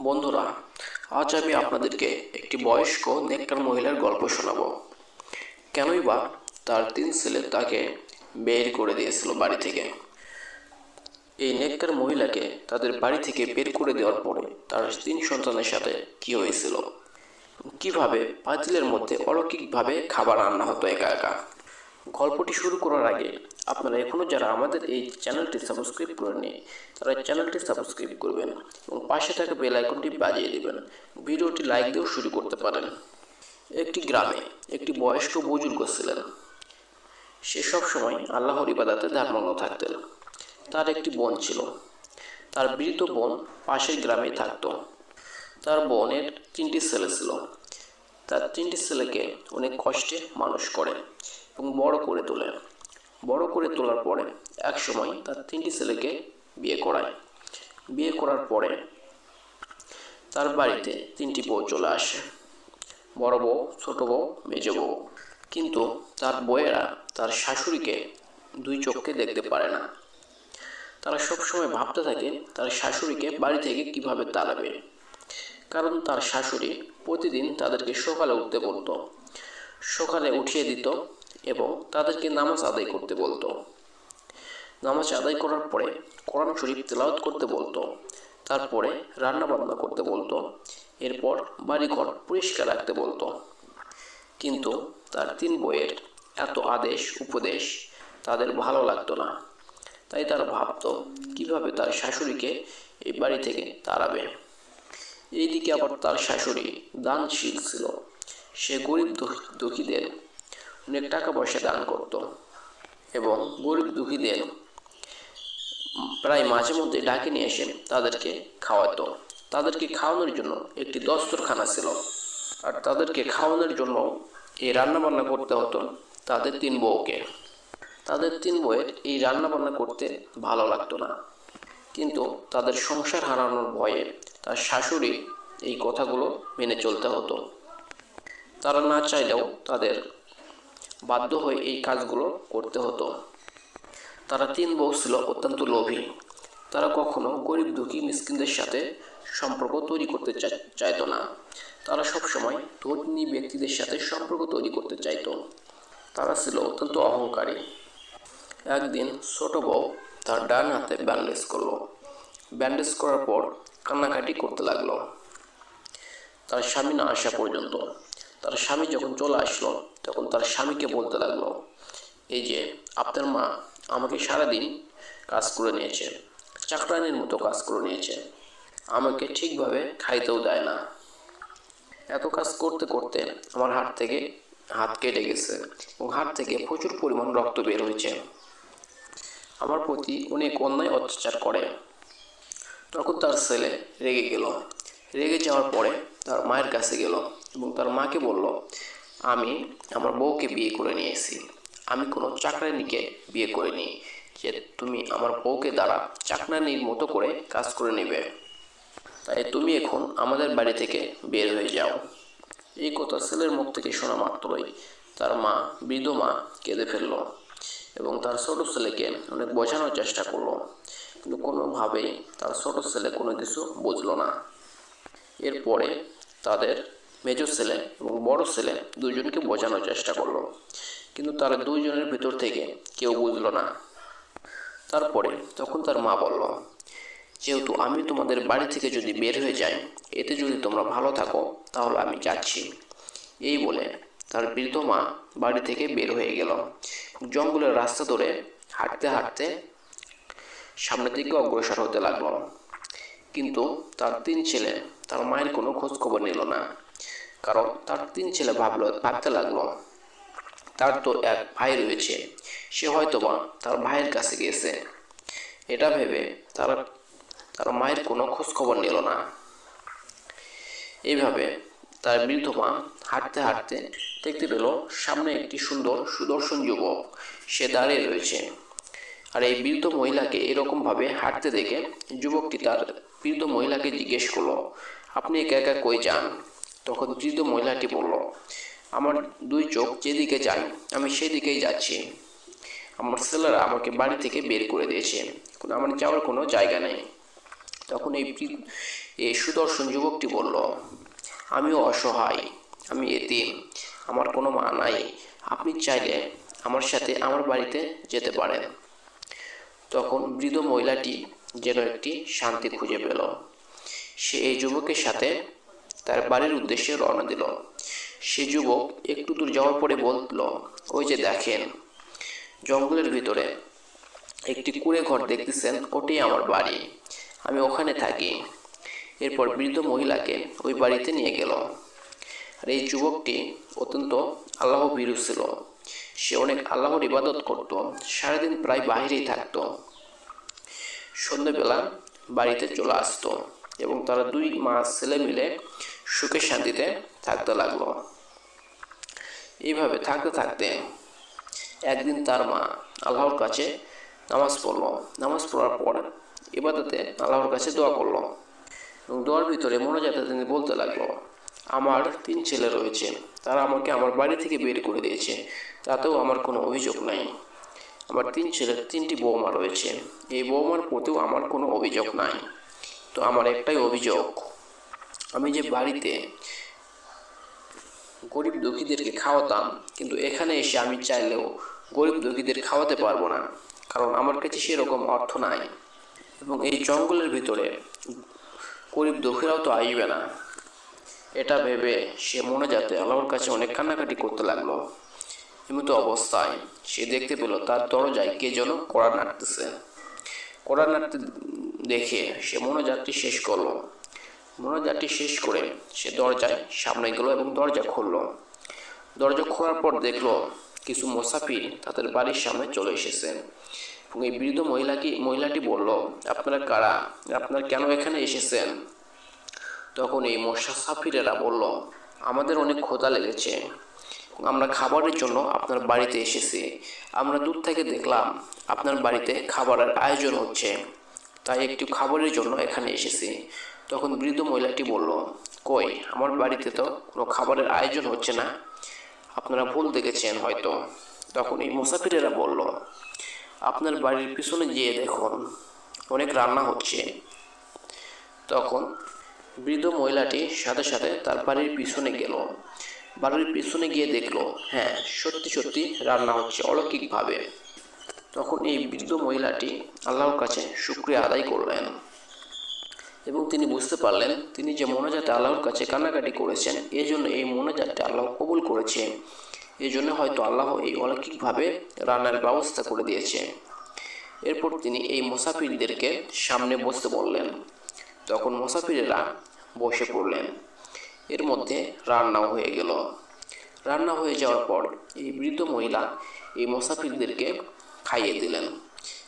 বন্ধুরা, আজ আমি আপনাদেরকে একটি বয়স্ক নেককার মহিলার গল্প শোনাব। কেনই বা তার তিন ছেলে তাকে বের করে দিয়েছিল বাড়ি থেকে। এই নেককার মহিলাকে তাদের বাড়ি থেকে বের করে দেওয়ার পরে তার তিন সন্তানের সাথে কি হয়েছিল? কীভাবে পাঁচিলের মধ্যে অলৌকিকভাবে খাবার রান্না হতো একা একা? গল্পটি শুরু করার আগে আপনারা এখনও যারা আমাদের এই চ্যানেলটি সাবস্ক্রাইব করেননি, তারা চ্যানেলটি সাবস্ক্রাইব করবেন এবং পাশে থাকা বেল আইকনটি বাজিয়ে দেবেন। ভিডিওটি লাইক দিয়েও শুরু করতে পারেন। একটি গ্রামে একটি বয়স্ক বুজুর্গ ছিলেন। সে সব সময় আল্লাহর ইবাদাতে ধার্মগ্ন থাকতেন। তার একটি বোন ছিল। তার বৃদ্ধ বোন পাশের গ্রামেই থাকতো। তার বোনের তিনটি ছেলে ছিল। তার তিনটি ছেলেকে অনেক কষ্টে মানুষ করে। এবং বড় করে তোলে বড় করে তোলার পরে এক সময় তার তিনটি ছেলেকে বিয়ে করায়। বিয়ে করার পরে তার বাড়িতে তিনটি বউ চলে আসে। বড় বউ, ছোট বউ, মেজ বউ। কিন্তু তার বউয়েরা তার শাশুড়িকে দুই চোখকে দেখতে পারে না। তারা সবসময় ভাবতে থাকে তার শাশুড়িকে বাড়ি থেকে কীভাবে তাড়াবে। কারণ তার শাশুড়ি প্রতিদিন তাদেরকে সকালে উঠতে বলতো। সকালে উঠিয়ে দিত এবং তাদেরকে নামাজ আদায় করতে বলতো। নামাজ আদায় করার পরে কোরআন শরীফ তেলাওয়াত করতে বলতো। তারপরে রান্না বান্না করতে বলতো। এরপর বাড়িঘর পরিষ্কার রাখতে বলতো। কিন্তু তার তিন বইয়ের এত আদেশ, উপদেশ তাদের ভালো লাগতো না। তাই তারা ভাবতো, কীভাবে তার শাশুড়িকে এই বাড়ি থেকে তাড়াবে? এইদিকে আবার তার শাশুড়ি দানশীল ছিল। সে গরিব দুঃখী- দুঃখীদের অনেক টাকা পয়সা দান করত। এবং গরিব দুঃখীদের প্রায় মাঝে মধ্যে ডাকে নিয়ে এসে তাদেরকে খাওয়াতো। তাদেরকে খাওয়ানোর জন্য একটি দস্তরখানা ছিল। আর তাদেরকে খাওয়ানোর জন্য এই রান্নাবান্না করতে হতো তাদের তিন বউকে। তাদের তিন বউয়ের এই রান্নাবান্না করতে ভালো লাগতো না। কিন্তু তাদের সংসার হারানোর ভয়ে তার শাশুড়ি এই কথাগুলো মেনে চলতে হতো। তারা না চাইলেও তাদের বাধ্য হয়ে এই কাজগুলো করতে হতো। তারা তিন বউ ছিল অত্যন্ত লোভী। তারা কখনো গরিব দুঃখী মিসকিনদের সাথে সম্পর্ক তৈরি করতে চাইতো না। তারা সবসময় ধনী ব্যক্তিদের সাথে সম্পর্ক তৈরি করতে চাইতো। তারা ছিল অত্যন্ত অহংকারী। একদিন ছোট বউ তার ডান হাতে ব্যান্ডেজ করল। ব্যান্ডেজ করার পর কান্নাকাটি করতে লাগল। তার স্বামী না আসা পর্যন্ত তার স্বামী যখন চলে আসলো, তখন তার স্বামীকে বলতে লাগল, এই যে, আপনার মা আমাকে সারাদিন কাজ করে নিয়েছে, চাকরানির মতো কাজ করে নিয়েছে, আমাকে ঠিকভাবে খাইতেও দেয় না। এত কাজ করতে করতে আমার হাত থেকে হাত কেটে গেছে এবং হাত থেকে প্রচুর পরিমাণ রক্ত বের হয়েছে। আমার প্রতি অনেক অন্যায় অত্যাচার করে। তখন তার ছেলে রেগে গেল। রেগে যাওয়ার পরে তার মায়ের কাছে গেল। এবং তার মাকে বলল, আমি আমার বউকে বিয়ে করে নিয়েছি। আমি কোনো চাকরানিকে বিয়ে করিনি। যে তুমি আমার বউকে দ্বারা চাকরানির মতো করে কাজ করে নেবে। তাই তুমি এখন আমাদের বাড়ি থেকে বের হয়ে যাও। এই কথা ছেলের মুখ থেকে শোনা মাত্রই তার মা বৃদ্ধ মা কেঁদে ফেলল এবং তার ছোট ছেলেকে অনেক বোঝানোর চেষ্টা করল। কিন্তু কোনোভাবেই তার ছোট ছেলে কোনো কিছু বুঝলো না। এরপরে তাদের মেজ ছেলে এবং বড় ছেলে দুজনকে বোঝানোর চেষ্টা করল। কিন্তু তারা দুইজনের ভিতর থেকে কেউ বুঝলো না। তারপরে তখন তার মা বলল, যেহেতু আমি তোমাদের বাড়ি থেকে যদি বের হয়ে যাই, এতে যদি তোমরা ভালো থাকো, তাহলে আমি যাচ্ছি। এই বলে তার বৃদ্ধ মা বাড়ি থেকে বের হয়ে গেল। জঙ্গলের রাস্তা ধরে হাঁটতে হাঁটতে সামনের দিকে অগ্রসর হতে লাগল। কিন্তু তার তিন ছেলে তার মায়ের কোনো খোঁজ খবর নিল না। কারণ তার তিন ছেলে ভাবলো ভাবতে লাগল, তার তো এক ভাই রয়েছে। সে হয়তোবা তার ভাইয়ের কাছে গিয়েছে। এটা ভেবে তার তার মায়ের কোনো খোঁজ খবর নিল না। এইভাবে তার বৃদ্ধ মা হাঁটতে হাঁটতে দেখতে পেল সামনে একটি সুন্দর সুদর্শন যুবক। সে দাঁড়িয়ে রয়েছে। আর এই বৃদ্ধ মহিলাকে এরকমভাবে হাঁটতে দেখে যুবকটি তার বৃদ্ধ মহিলাকে জিজ্ঞেস করল, আপনি একা একা কই যান? তখন বৃদ্ধ মহিলাটি বলল, আমার দুই চোখ যেদিকে যায়, আমি সেদিকেই যাচ্ছি। আমার ছেলেরা আমাকে বাড়ি থেকে বের করে দিয়েছে। আমার যাওয়ার কোনো জায়গা নেই। তখন এই এই সুদর্শন যুবকটি বলল, আমিও অসহায়, আমি এতিম, আমার কোনো মা নাই। আপনি চাইলে আমার সাথে আমার বাড়িতে যেতে পারেন। তখন বৃদ্ধ মহিলাটি যেন একটি শান্তি খুঁজে পেল। সে এই যুবকের সাথে তার বাড়ির উদ্দেশ্যে রওনা দিল। সে যুবক একটু দূর যাওয়ার পরে বলল, ওই যে দেখেন, জঙ্গলের ভিতরে একটি কুড়ে ঘর দেখতেছেন, ওটাই আমার বাড়ি। আমি ওখানে থাকি। এরপর বৃদ্ধ মহিলাকে ওই বাড়িতে নিয়ে গেল। আর এই যুবকটি অত্যন্ত আল্লাহ ভীরু ছিল। সে অনেক আল্লাহর ইবাদত করত, সারাদিন প্রায় বাহিরেই থাকতো। সন্ধ্যেবেলা বাড়িতে চলে আসতো। এবং তারা দুই মা ছেলে মিলে সুখে শান্তিতে থাকতে লাগল। এইভাবে থাকতে থাকতে একদিন তার মা আল্লাহর কাছে নামাজ পড়ল। নামাজ পড়ার পর ইবাদতে আল্লাহর কাছে দোয়া করল। এবং দোয়ার ভিতরে মনোজাতে তিনি বলতে লাগল, আমার তিন ছেলে রয়েছে। তারা আমাকে আমার বাড়ি থেকে বের করে দিয়েছে। তাতেও আমার কোনো অভিযোগ নাই। আমার তিন ছেলের তিনটি বৌমা রয়েছে। এই বৌমার প্রতিও আমার কোনো অভিযোগ নাই। তো আমার একটাই অভিযোগ। আমি যে বাড়িতে গরিব দুঃখীদেরকে খাওয়াতাম, কিন্তু এখানে এসে আমি চাইলেও গরিব দুঃখীদের খাওয়াতে পারব না, কারণ আমার কাছে সেরকম অর্থ নাই। এবং এই জঙ্গলের ভিতরে গরিব দুঃখীরাও তো আসবে না। এটা ভেবে সে মনে যাতে আল্লাহর কাছে অনেক কান্নাকাটি করতে লাগল। এমতো অবস্থায় সে দেখতে পেল তার দরজায় কে যেন কড়া নাড়তেছে। নাড়তে দেখে সে মনোজাতটি শেষ করল। মনোজাতটি শেষ করে সে দরজায় সামনে গেল এবং দরজা খুললো। দরজা খোলার পর দেখল কিছু মোসাফির তাদের বাড়ির সামনে চলে এসেছে এবং এই বৃদ্ধ মহিলাকে মহিলাটি বলল, আপনারা কারা? আপনারা কেন এখানে এসেছেন? তখন এই মোসাফিরেরা বলল, আমাদের অনেক ক্ষুধা লেগেছে। আমরা খাবারের জন্য আপনার বাড়িতে এসেছি। আমরা দূর থেকে দেখলাম আপনার বাড়িতে খাবারের আয়োজন হচ্ছে। তাই একটু খাবারের জন্য এখানে এসেছি। তখন বৃদ্ধ মহিলাটি বলল, কই, আমার বাড়িতে তো কোনো খাবারের আয়োজন হচ্ছে না। আপনারা ভুল দেখেছেন হয়তো। তখন এই মুসাফিরেরা বলল, আপনার বাড়ির পিছনে গিয়ে দেখুন, অনেক রান্না হচ্ছে। তখন বৃদ্ধ মহিলাটি সাথে সাথে তার বাড়ির পিছনে গেল। বাড়ির পিছনে গিয়ে দেখল হ্যাঁ সত্যি সত্যি রান্না হচ্ছে অলৌকিকভাবে। তখন এই বৃদ্ধ মহিলাটি আল্লাহর কাছে শুক্রিয়া আদায় করলেন এবং তিনি বুঝতে পারলেন, তিনি যে মোনাজাতে আল্লাহর কাছে কান্নাকাটি করেছেন এই জন্য এই মোনাজাতটা আল্লাহ কবুল করেছে। এই জন্য হয়তো আল্লাহ এই অলৌকিকভাবে রান্নার ব্যবস্থা করে দিয়েছে। এরপর তিনি এই মুসাফিরদেরকে সামনে বসতে বললেন। তখন মুসাফিরেরা বসে পড়লেন। এর মধ্যে রান্নাও হয়ে গেল। রান্না হয়ে যাওয়ার পর এই বৃদ্ধ মহিলা এই মুসাফিরদেরকে খাইয়ে দিলেন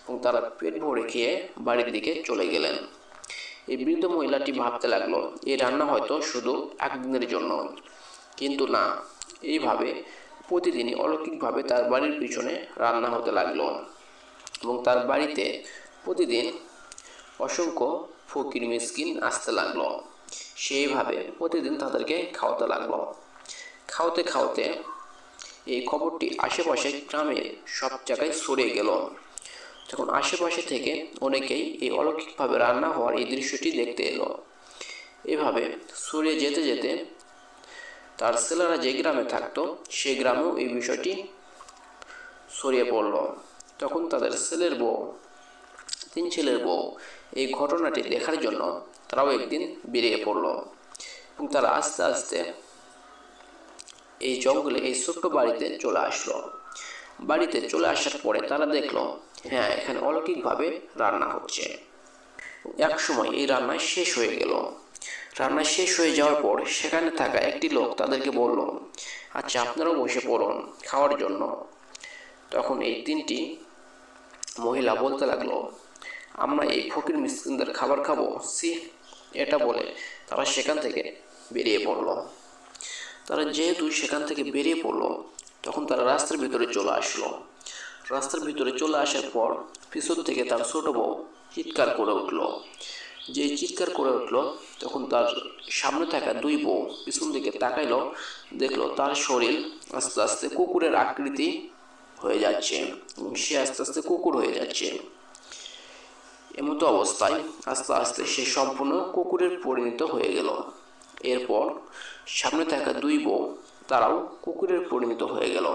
এবং তারা পেট ভরে খেয়ে বাড়ির দিকে চলে গেলেন। এই বৃদ্ধ মহিলাটি ভাবতে লাগল, এই রান্না হয়তো শুধু একদিনের জন্য। কিন্তু না, এইভাবে প্রতিদিনই অলৌকিকভাবে তার বাড়ির পিছনে রান্না হতে লাগল এবং তার বাড়িতে প্রতিদিন অসংখ্য ফকির, মিসকিন আসতে লাগল। সেইভাবে প্রতিদিন তাদেরকে খাওয়াতে লাগল। খাওয়াতে খাওয়াতে এই খবরটি আশেপাশে গ্রামে সব জায়গায় ছড়িয়ে গেল। তখন আশেপাশে থেকে অনেকেই এই অলৌকিকভাবে রান্না হওয়ার এই দৃশ্যটি দেখতে এলো। এভাবে ছড়িয়ে যেতে যেতে তার ছেলেরা যে গ্রামে থাকতো সেই গ্রামেও এই বিষয়টি ছড়িয়ে পড়ল। তখন তাদের ছেলের বউ তিন ছেলের বউ। এই ঘটনাটি দেখার জন্য তারাও একদিন বেরিয়ে পড়ল এবং তারা আস্তে আস্তে এই জঙ্গলে, এই ছোট্ট বাড়িতে চলে আসলো। বাড়িতে চলে আসার পরে তারা দেখল হ্যাঁ এখানে অলৌকিকভাবে রান্না হচ্ছে। এক সময় এই রান্না শেষ হয়ে গেল। রান্না শেষ হয়ে যাওয়ার পর সেখানে থাকা একটি লোক তাদেরকে বলল আচ্ছা আপনারাও বসে পড়ুন খাওয়ার জন্য। তখন এই তিনটি মহিলা বলতে লাগল আমরা এই ফকির মিসকিনদের খাবার খাব সি এটা বলে তারা সেখান থেকে বেরিয়ে পড়ল। তারা যেহেতু সেখান থেকে বেরিয়ে পড়ল, তখন তারা রাস্তার ভিতরে চলে আসলো। রাস্তার ভিতরে চলে আসার পর পিছন থেকে তার ছোট বউ চিৎকার করে উঠল। যে চিৎকার করে উঠল, তখন তার সামনে থাকা দুই বউ পিছন দিকে তাকাইলো, দেখল তার শরীর আস্তে আস্তে কুকুরের আকৃতি হয়ে যাচ্ছে, সে আস্তে আস্তে কুকুর হয়ে যাচ্ছে। এমতো অবস্থায় আস্তে আস্তে সে সম্পূর্ণ কুকুরের পরিণত হয়ে গেল। এরপর সামনে থাকা দুই বউ তারাও কুকুরের পরিণত হয়ে গেল।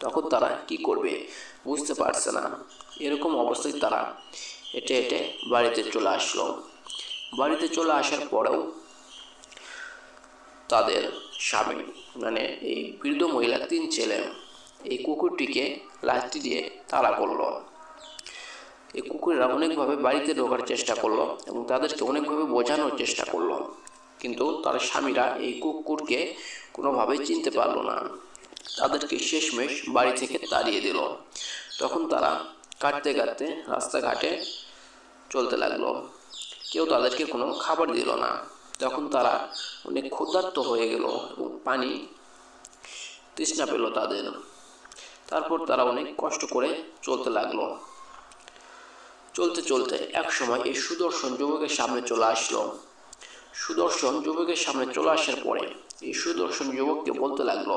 তখন তারা কি করবে বুঝতে পারছে না। এরকম অবস্থায় তারা হেঁটে হেঁটে বাড়িতে চলে আসলো। বাড়িতে চলে আসার পরেও তাদের স্বামী মানে এই বৃদ্ধ মহিলা, তিন ছেলে, এই কুকুরটিকে লাঠি দিয়ে তাড়া করল। এই কুকুরেরা অনেকভাবে বাড়িতে ঢোকার চেষ্টা করল এবং তাদেরকে অনেকভাবে বোঝানোর চেষ্টা করল। কিন্তু তার স্বামীরা এই কুকুরকে কোনোভাবেই চিনতে পারল না। তাদেরকে শেষমেশ বাড়ি থেকে তাড়িয়ে দিল। তখন তারা কাটতে কাটতে রাস্তাঘাটে চলতে লাগল। কেউ তাদেরকে কোনো খাবার দিল না। তখন তারা অনেক ক্ষুধার্ত হয়ে গেল এবং পানি তৃষ্ণা পেল তাদের। তারপর তারা অনেক কষ্ট করে চলতে লাগল। চলতে চলতে এক সময় এই সুদর্শন যুবকের সামনে চলে আসলো। সুদর্শন যুবকের সামনে চলে আসার পরে এই সুদর্শন যুবককে বলতে লাগল,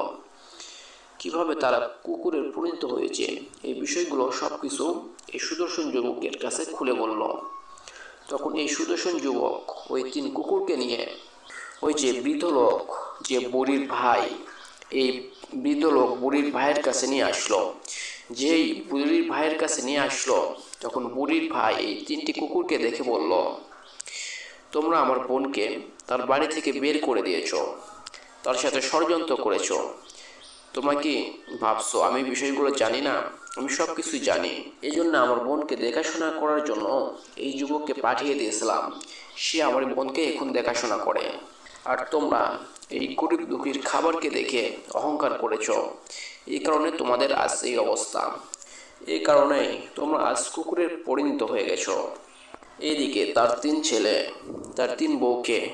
কীভাবে তারা কুকুরের পরিণত হয়েছে? এই বিষয়গুলো সব কিছু এই সুদর্শন যুবকের কাছে খুলে বলল। তখন এই সুদর্শন যুবক ওই তিন কুকুরকে নিয়ে, ওই যে বৃদ্ধ লোক, যে বুড়ির ভাই, এই বৃদ্ধ লোক বুড়ির ভাইয়ের কাছে নিয়ে আসলো। যেই বুড়ির ভাইয়ের কাছে নিয়ে আসলো, তখন বুড়ির ভাই এই তিনটি কুকুরকে দেখে বলল, তোমরা আমার বোনকে তার বাড়ি থেকে বের করে দিয়েছ, তার সাথে ষড়যন্ত্র করেছ। তোমরা কি ভাবছ, আমি বিষয়গুলো জানি না? আমি সব কিছুই জানি। এই জন্য আমার বোনকে দেখাশোনা করার জন্য এই যুবককে পাঠিয়ে দিয়েছিলাম। সে আমার বোনকে এখন দেখাশোনা করে। আর তোমরা এই গরিব দুঃখীর খাবারকে দেখে অহংকার করেছ। এই কারণে তোমাদের আজ এই অবস্থা। এই কারণে তোমরা আজ কুকুরের পরিণত হয়ে গেছ। এইদিকে তার তিন ছেলে, তার তিন বউকে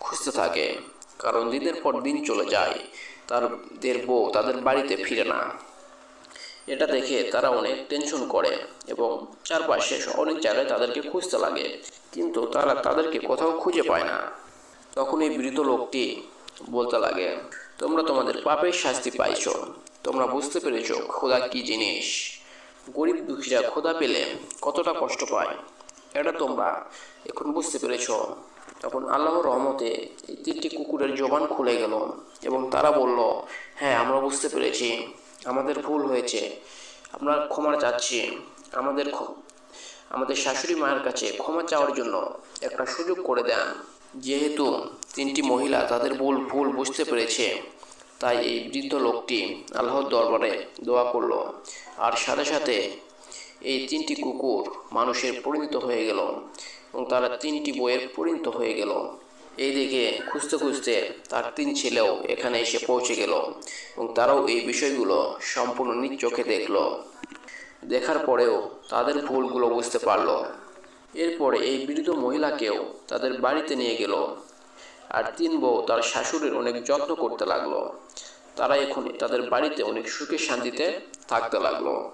খুঁজতে থাকে। কারণ দিনের পর দিন চলে যায়, তাদের বউ তাদের বাড়িতে ফিরে না। এটা দেখে তারা অনেক টেনশন করে এবং চারপাশে অনেক জায়গায় তাদেরকে খুঁজতে লাগে। কিন্তু তারা তাদেরকে কোথাও খুঁজে পায় না। তখন এই বৃদ্ধ লোকটি বলতে লাগে, তোমরা তোমাদের পাপের শাস্তি পাইছো। তোমরা বুঝতে পেরেছ খোদা কি জিনিস। গরিব দুঃখীরা খোদা পেলে কতটা কষ্ট পায়, এটা তোমরা এখন বুঝতে পেরেছ। তখন আল্লাহর রহমতে এই তিনটি কুকুরের জবান খুলে গেল এবং তারা বলল হ্যাঁ আমরা বুঝতে পেরেছি। আমাদের ভুল হয়েছে। আমরা ক্ষমা চাচ্ছি। আমাদের আমাদের শাশুড়ি মায়ের কাছে ক্ষমা চাওয়ার জন্য একটা সুযোগ করে দেন। যেহেতু তিনটি মহিলা তাদের ভুল ভুল বুঝতে পেরেছে, তাই এই বৃদ্ধ লোকটি আল্লাহর দরবারে দোয়া করল। আর সাথে সাথে এই তিনটি কুকুর মানুষের পরিণত হয়ে গেল এবং তারা তিনটি বইয়ের পরিণত হয়ে গেল। এইদিকে খুঁজতে খুঁজতে তার তিন ছেলেও এখানে এসে পৌঁছে গেল এবং তারাও এই বিষয়গুলো সম্পূর্ণ নিজ চোখে দেখল। দেখার পরেও তাদের ভুলগুলো বুঝতে পারল। এরপরে এই বৃদ্ধ মহিলাকেও তাদের বাড়িতে নিয়ে গেল। আর তিন বউ তার শাশুড়ির অনেক যত্ন করতে লাগল। তারা এখন তাদের বাড়িতে অনেক সুখে শান্তিতে থাকতে লাগল।